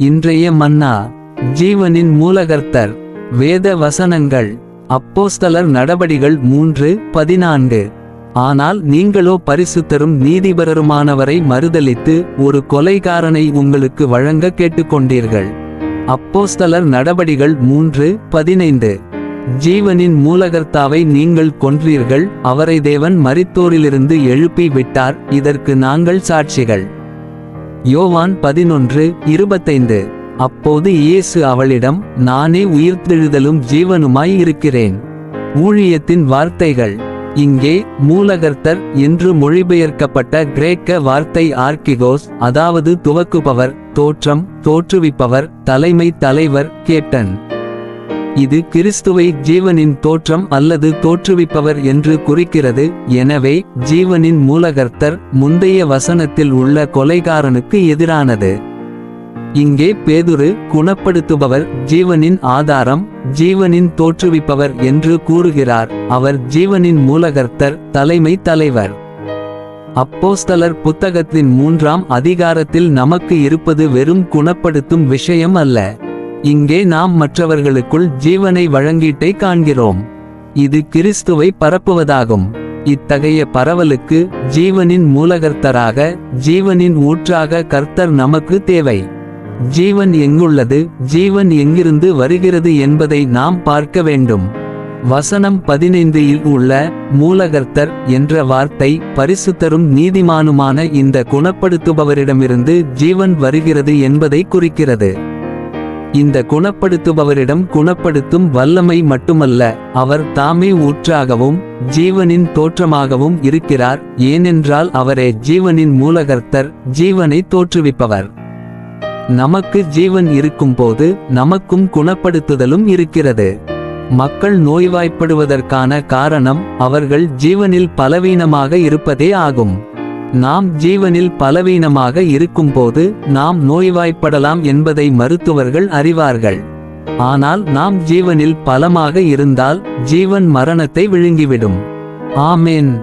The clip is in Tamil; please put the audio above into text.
இன்றைய மன்னா ஜீவனின் மூலகர்த்தர் வேத வசனங்கள் அப்போஸ்தலர் நடபடிகள் மூன்று பதினான்கு. ஆனால் நீங்களோ பரிசுத்தரும் நீதிபரருமானவரை மறுதளித்து ஒரு கொலைகாரனை உங்களுக்கு வழங்க கேட்டுக்கொண்டீர்கள். அப்போஸ்தலர் நடபடிகள் மூன்று பதினைந்து. ஜீவனின் மூலகர்த்தாவை நீங்கள் கொன்றீர்கள் அவரை தேவன் மரித்தோரிலிருந்து எழுப்பி விட்டார் இதற்கு நாங்கள் சாட்சிகள். யோவான் பதினொன்று இருபத்தைந்து. அப்போது இயேசு அவளிடம் நானே உயிர்த்தெழுதலும் ஜீவனுமாய் இருக்கிறேன். ஊழியத்தின் வார்த்தைகள். இங்கே மூலகர்த்தர் என்று மொழிபெயர்க்கப்பட்ட கிரேக்க வார்த்தை ஆர்கிகோஸ் அதாவது துவக்குபவர் தோற்றம் தோற்றுவிப்பவர் தலைமை தலைவர் கேப்டன் இது கிறிஸ்துவை ஜீவனின் தோற்றம் அல்லது தோற்றுவிப்பவர் என்று குறிக்கிறது. எனவே ஜீவனின் மூலகர்த்தர் முந்தைய வசனத்தில் உள்ள கொலைகாரனுக்கு எதிரானது. இங்கே பேதுரு குணப்படுத்துபவர் ஜீவனின் ஆதாரம் ஜீவனின் தோற்றுவிப்பவர் என்று கூறுகிறார். அவர் ஜீவனின் மூலகர்த்தர் தலைமை தலைவர். அப்போஸ்தலர் புத்தகத்தின் மூன்றாம் அதிகாரத்தில் நமக்கு இருப்பது வெறும் குணப்படுத்தும் விஷயம் அல்ல. இங்கே நாம் மற்றவர்களுக்குள் ஜீவனை வழங்கீட்டை காண்கிறோம். இது கிறிஸ்துவை பரப்புவதாகும். இத்தகைய பரவலுக்கு ஜீவனின் மூலகர்த்தராக ஜீவனின் ஊற்றாக கர்த்தர் நமக்கு தேவை. ஜீவன் எங்குள்ளது ஜீவன் எங்கிருந்து வருகிறது என்பதை நாம் பார்க்க வேண்டும். வசனம் பதினைந்து இல் உள்ள மூலகர்த்தர் என்ற வார்த்தை பரிசுத்தரும் நீதிமானுமான இந்த குணப்படுத்துபவரிடமிருந்து ஜீவன் வருகிறது என்பதை குறிக்கிறது. இந்த குணப்படுத்துபவரிடம் குணப்படுத்தும் வல்லமை மட்டுமல்ல அவர் தாமே ஊற்றாகவும் ஜீவனின் தோற்றமாகவும் இருக்கிறார் ஏனென்றால் அவரே ஜீவனின் மூலகர்த்தர் ஜீவனை தோற்றுவிப்பவர். நமக்கு ஜீவன் இருக்கும்போது நமக்கும் குணப்படுத்துதலும் இருக்கிறது. மக்கள் நோய்வாய்ப்படுவதற்கான காரணம் அவர்கள் ஜீவனில் பலவீனமாக இருப்பதே ஆகும். நாம் ஜீவனில் பலவீனமாக இருக்கும்போது நாம் நோய்வாய்ப்படலாம் என்பதை மருத்துவர்கள் அறிவார்கள். ஆனால் நாம் ஜீவனில் பலமாக இருந்தால் ஜீவன் மரணத்தை விழுங்கிவிடும். ஆமென்.